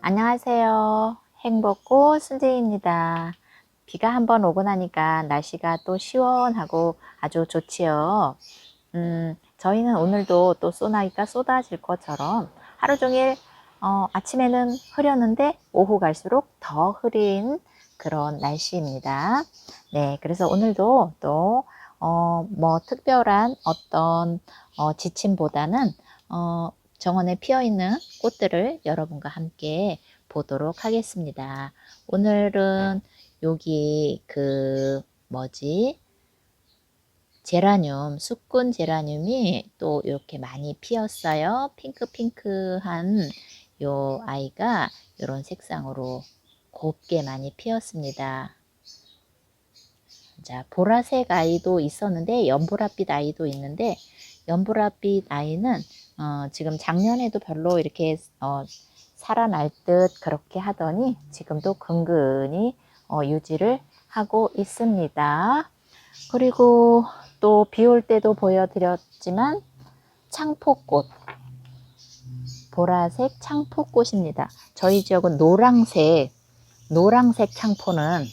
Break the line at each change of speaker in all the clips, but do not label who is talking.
안녕하세요. 행복꽃 순재입니다. 비가 한번 오고 나니까 날씨가 또 시원하고 아주 좋지요. 음, 저희는 오늘도 또 소나기가 쏟아질 것처럼 하루 종일 어, 아침에는 흐렸는데 오후 갈수록 더 흐린 그런 날씨입니다. 네, 그래서 오늘도 또 어, 뭐 특별한 어떤 어, 지침보다는 어, 정원에 피어 있는 꽃들을 여러분과 함께 보도록 하겠습니다. 오늘은 여기 그 뭐지? 제라늄, 수꾼 제라늄이 또 이렇게 많이 피었어요. 핑크핑크한 요 아이가 이런 색상으로 곱게 많이 피었습니다. 자, 보라색 아이도 있었는데 연보라빛 아이도 있는데 연보라빛 아이는 어, 지금 작년에도 별로 이렇게 어, 살아날 듯 그렇게 하더니 지금도 근근히 어, 유지를 하고 있습니다. 그리고 또 비 올 때도 보여드렸지만 창포꽃 보라색 창포꽃입니다. 저희 지역은 노랑색 노랑색 창포는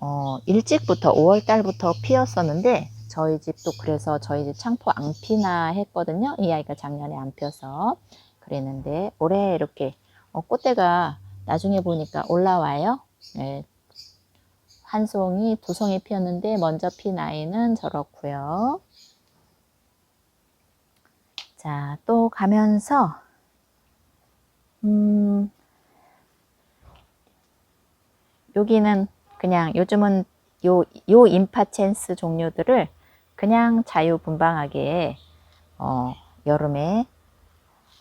어, 일찍부터 5월 달부터 피었었는데 저희 집도 그래서 저희 집 창포 안 피나 했거든요. 이 아이가 작년에 안 펴서 그랬는데 올해 이렇게 어, 꽃대가 나중에 보니까 올라와요. 네. 한 송이, 두 송이 피었는데 먼저 핀 아이는 저렇고요. 자, 또 가면서 음, 여기는 그냥 요즘은 요, 요 임파첸스 종류들을 그냥 자유분방하게 어, 여름에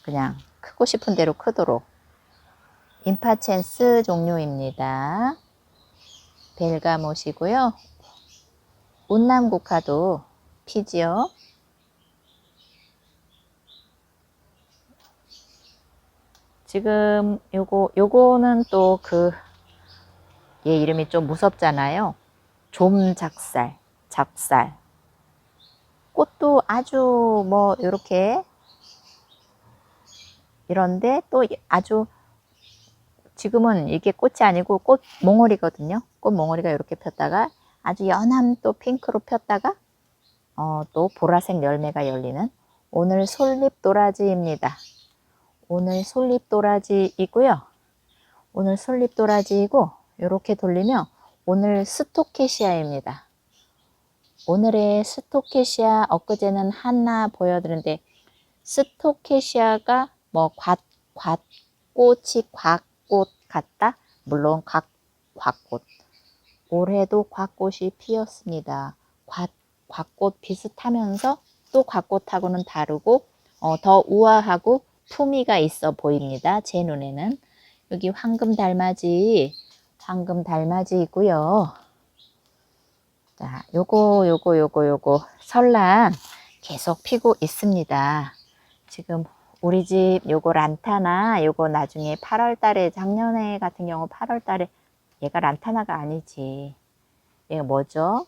그냥 크고 싶은 대로 크도록 임파첸스 종류입니다. 벨가못이고요. 운남국화도 피지요. 지금 요거 요거는 또 그 얘 이름이 좀 무섭잖아요. 좀작살, 작살. 꽃도 아주 뭐 이렇게 이런데 또 아주 지금은 이게 꽃이 아니고 꽃 몽어리거든요. 꽃 몽어리가 이렇게 폈다가 아주 연한 또 핑크로 폈다가 어, 또 보라색 열매가 열리는 오늘 솔잎 도라지입니다. 오늘 솔잎 도라지이고요. 오늘 솔잎 도라지이고 이렇게 돌리면 오늘 스토케시아입니다. 오늘의 스토케시아 엊그제는 하나 보여드렸는데 스토케시아가 뭐 곽, 곽꽃이 곽꽃 같다? 물론 곽, 곽꽃. 올해도 곽꽃이 피었습니다. 곽, 곽꽃 비슷하면서 또 곽꽃하고는 다르고 어, 더 우아하고 품위가 있어 보입니다. 제 눈에는. 여기 황금 달맞이 황금 달맞이이고요. 자, 요거 요거 요거 요거 설란 계속 피고 있습니다. 지금 우리 집 요거 란타나 요거 나중에 8월 달에 작년에 같은 경우 8월 달에 얘가 란타나가 아니지. 얘가 뭐죠?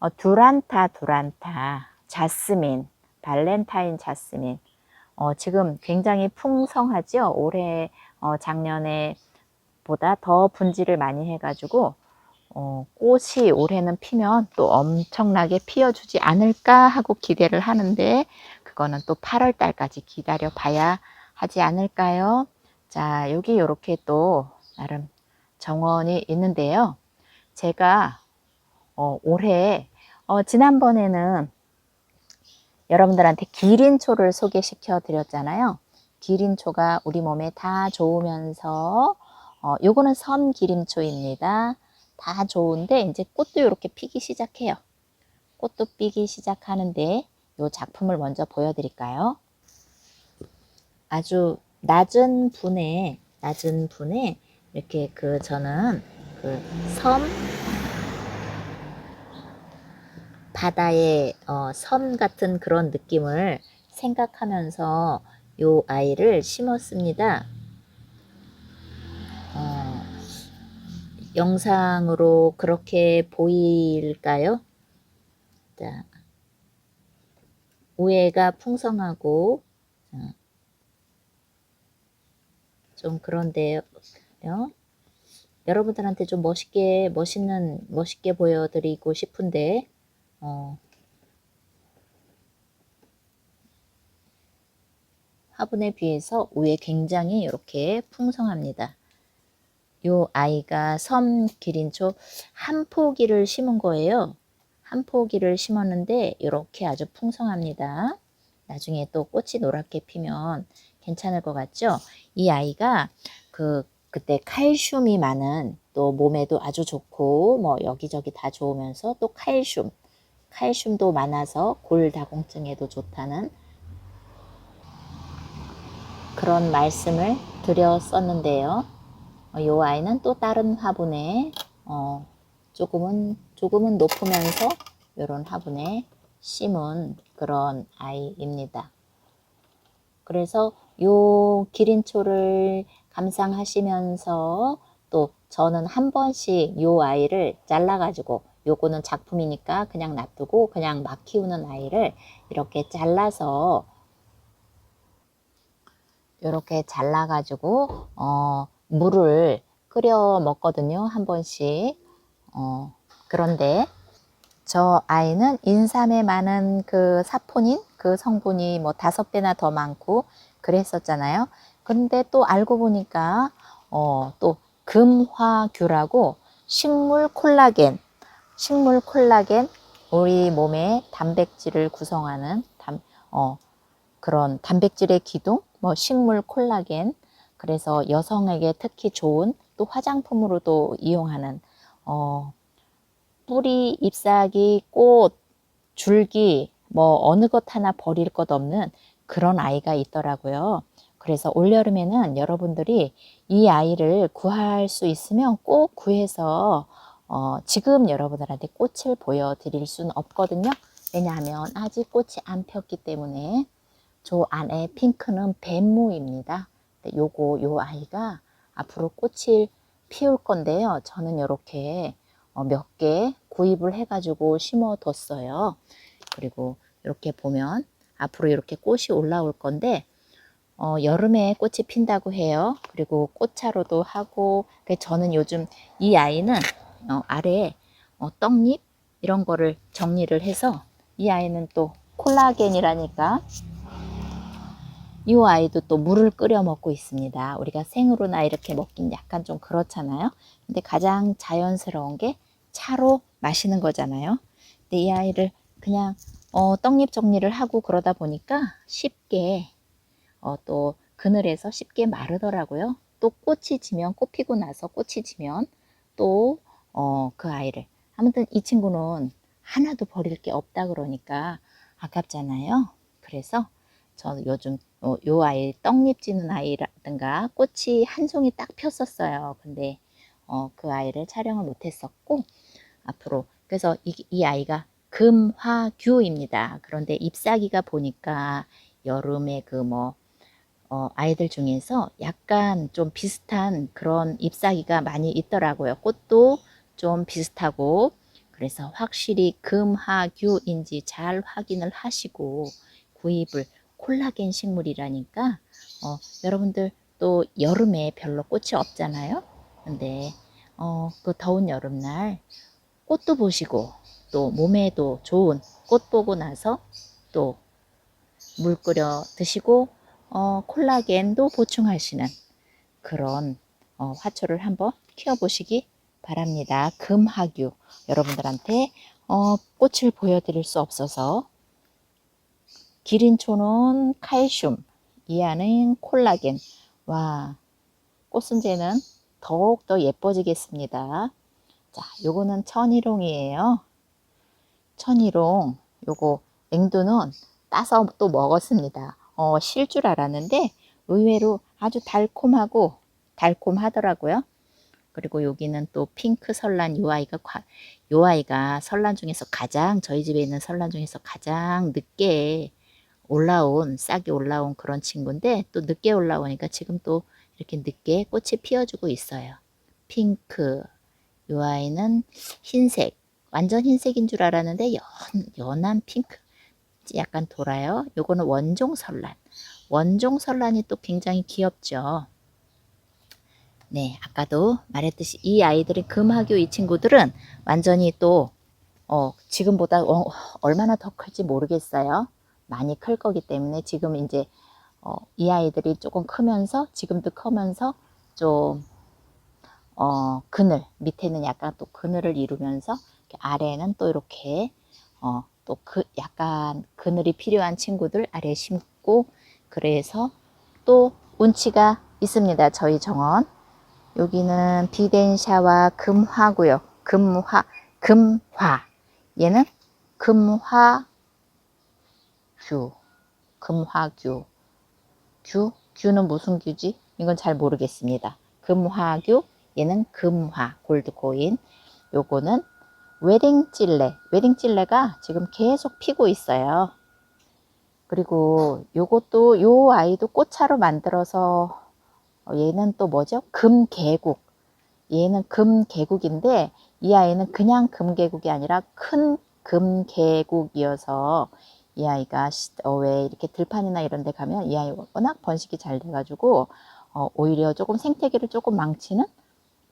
어, 두란타 두란타 자스민 발렌타인 자스민 어, 지금 굉장히 풍성하죠. 올해 어, 작년에 보다 더 분지를 많이 해가지고 어, 꽃이 올해는 피면 또 엄청나게 피어주지 않을까 하고 기대를 하는데 그거는 또 8월 달까지 기다려 봐야 하지 않을까요? 자, 여기 이렇게 또 나름 정원이 있는데요. 제가 어, 올해 어, 지난번에는 여러분들한테 기린초를 소개시켜 드렸잖아요. 기린초가 우리 몸에 다 좋으면서 어, 요거는 섬기림초입니다. 다 좋은데 이제 꽃도 이렇게 피기 시작해요. 꽃도 피기 시작하는데 요 작품을 먼저 보여드릴까요? 아주 낮은 분에 낮은 분에 이렇게 그 저는 그 섬 바다의 어, 섬 같은 그런 느낌을 생각하면서 요 아이를 심었습니다. 영상으로 그렇게 보일까요? 자, 우애가 풍성하고 자, 좀 그런데요. 여러분들한테 좀 멋있게 멋있는 멋있게 보여드리고 싶은데 어, 화분에 비해서 우에 굉장히 이렇게 풍성합니다. 요 아이가 섬 기린초 한 포기를 심은 거예요. 한 포기를 심었는데 이렇게 아주 풍성합니다. 나중에 또 꽃이 노랗게 피면 괜찮을 것 같죠? 이 아이가 그 그때 칼슘이 많은 또 몸에도 아주 좋고 뭐 여기저기 다 좋으면서 또 칼슘 칼슘도 많아서 골다공증에도 좋다는 그런 말씀을 드렸었는데요. 어, 이 아이는 또 다른 화분에 어, 조금은 조금은 높으면서 이런 화분에 심은 그런 아이입니다. 그래서 요 기린초를 감상하시면서 또 저는 한 번씩 요 아이를 잘라가지고 요거는 작품이니까 그냥 놔두고 그냥 막 키우는 아이를 이렇게 잘라서 이렇게 잘라가지고 어, 물을 끓여 먹거든요 한 번씩 어, 그런데 저 아이는 인삼에 많은 그 사포닌 그 성분이 뭐 다섯 배나 더 많고 그랬었잖아요. 근데 또 알고 보니까 어, 또 금화규라고 식물 콜라겐, 식물 콜라겐 우리 몸의 단백질을 구성하는 단, 어, 그런 단백질의 기둥, 뭐 식물 콜라겐, 그래서 여성에게 특히 좋은 또 화장품으로도 이용하는 어, 뿌리, 잎사귀, 꽃, 줄기, 뭐 어느 것 하나 버릴 것 없는 그런 아이가 있더라고요. 그래서 올여름에는 여러분들이 이 아이를 구할 수 있으면 꼭 구해서 어, 지금 여러분들한테 꽃을 보여드릴 수는 없거든요. 왜냐하면 아직 꽃이 안 폈기 때문에 저 안에 핑크는 뱀무입니다. 요거 요 아이가 앞으로 꽃을 피울 건데요. 저는 이렇게 어, 몇개 구입을 해가지고 심어뒀어요. 그리고 이렇게 보면 앞으로 이렇게 꽃이 올라올 건데 어, 여름에 꽃이 핀다고 해요. 그리고 꽃차로도 하고 저는 요즘 이 아이는 어, 아래에 어, 떡잎 이런 거를 정리를 해서 이 아이는 또 콜라겐이라니까 이 아이도 또 물을 끓여 먹고 있습니다. 우리가 생으로나 이렇게 먹긴 약간 좀 그렇잖아요. 근데 가장 자연스러운 게 차로 마시는 거잖아요. 근데 이 아이를 그냥 어, 떡잎 정리를 하고 그러다 보니까 쉽게 어, 또 그늘에서 쉽게 마르더라고요. 또 꽃이 지면 꽃 피고 나서 꽃이 지면 또 어, 그 아이를 아무튼 이 친구는 하나도 버릴 게 없다 그러니까 아깝잖아요. 그래서 저 요즘 어, 요 아이 떡잎 지는 아이라든가 꽃이 한 송이 딱 폈었어요. 근데 어, 그 아이를 촬영을 못했었고 앞으로 그래서 이, 이 아이가 금화규입니다. 그런데 잎사귀가 보니까 여름에 그뭐 어, 아이들 중에서 약간 좀 비슷한 그런 잎사귀가 많이 있더라고요. 꽃도 좀 비슷하고 그래서 확실히 금화규인지 잘 확인을 하시고 구입을 콜라겐 식물이라니까 어, 여러분들 또 여름에 별로 꽃이 없잖아요. 근데 어, 그 더운 여름날 꽃도 보시고 또 몸에도 좋은 꽃 보고 나서 또 물 끓여 드시고 어, 콜라겐도 보충하시는 그런 어, 화초를 한번 키워보시기 바랍니다. 금화규 여러분들한테 어, 꽃을 보여드릴 수 없어서 기린초는 칼슘, 이 안은 콜라겐. 와, 꽃순재는 더욱더 예뻐지겠습니다. 자, 요거는 천일홍이에요. 천일홍, 요거 냉두는 따서 또 먹었습니다. 어, 실 줄 알았는데 의외로 아주 달콤하고 달콤하더라고요. 그리고 여기는 또 핑크 설란 요 아이가 요 아이가 설란 중에서 가장 저희 집에 있는 설란 중에서 가장 늦게 올라온 싹이 올라온 그런 친구인데 또 늦게 올라오니까 지금 또 이렇게 늦게 꽃이 피어주고 있어요. 핑크 요 아이는 흰색 완전 흰색인 줄 알았는데 연, 연한 핑크. 약간 돌아요. 요거는 원종 설란. 원종 설란이 또 굉장히 귀엽죠. 네, 아까도 말했듯이 이 아이들의 금화교 이 친구들은 완전히 또 어, 지금보다 어, 얼마나 더 클지 모르겠어요. 많이 클 거기 때문에 지금 이제 어, 이 아이들이 조금 크면서 지금도 크면서 좀 어, 그늘 밑에는 약간 또 그늘을 이루면서 아래는 또 이렇게 어, 또 그 약간 그늘이 필요한 친구들 아래에 심고 그래서 또 운치가 있습니다. 저희 정원 여기는 비덴샤와 금화고요. 금화 금화 얘는 금화 규 금화규 규 규는 무슨 규지? 이건 잘 모르겠습니다. 금화규 얘는 금화 골드코인 요거는 웨딩찔레 웨딩찔레가 지금 계속 피고 있어요. 그리고 요것도 요 아이도 꽃차로 만들어서 어, 얘는 또 뭐죠? 금계국 얘는 금계국인데 이 아이는 그냥 금계국이 아니라 큰 금계국이어서 이 아이가 시- 어, 왜 이렇게 들판이나 이런 데 가면 이 아이가 워낙 번식이 잘 돼가지고 어, 오히려 조금 생태계를 조금 망치는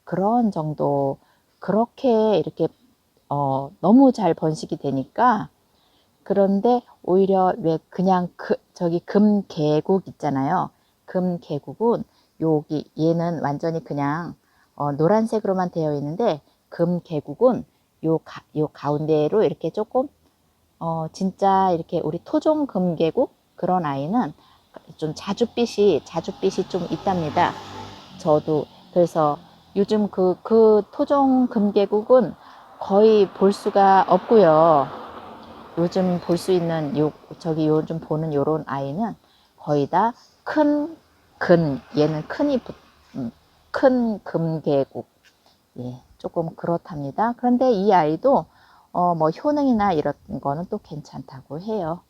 그런 정도 그렇게 이렇게 어, 너무 잘 번식이 되니까 그런데 오히려 왜 그냥 그 저기 금계국 있잖아요. 금계국은 여기 얘는 완전히 그냥 어, 노란색으로만 되어 있는데 금계국은 요, 가, 요 가운데로 이렇게 조금 어, 진짜 이렇게 우리 토종 금계국 그런 아이는 좀 자줏빛이 자줏빛이 좀 있답니다. 저도 그래서 요즘 그, 그 토종 금계국은 거의 볼 수가 없고요. 요즘 볼 수 있는 요 저기 요즘 보는 요런 아이는 거의 다 큰 근 얘는 큰이 붙- 음, 큰 금계국 예 조금 그렇답니다. 그런데 이 아이도 어 뭐 효능이나 이런 거는 또 괜찮다고 해요.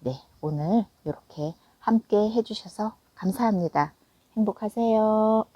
네 오늘 이렇게 함께 해주셔서 감사합니다. 행복하세요.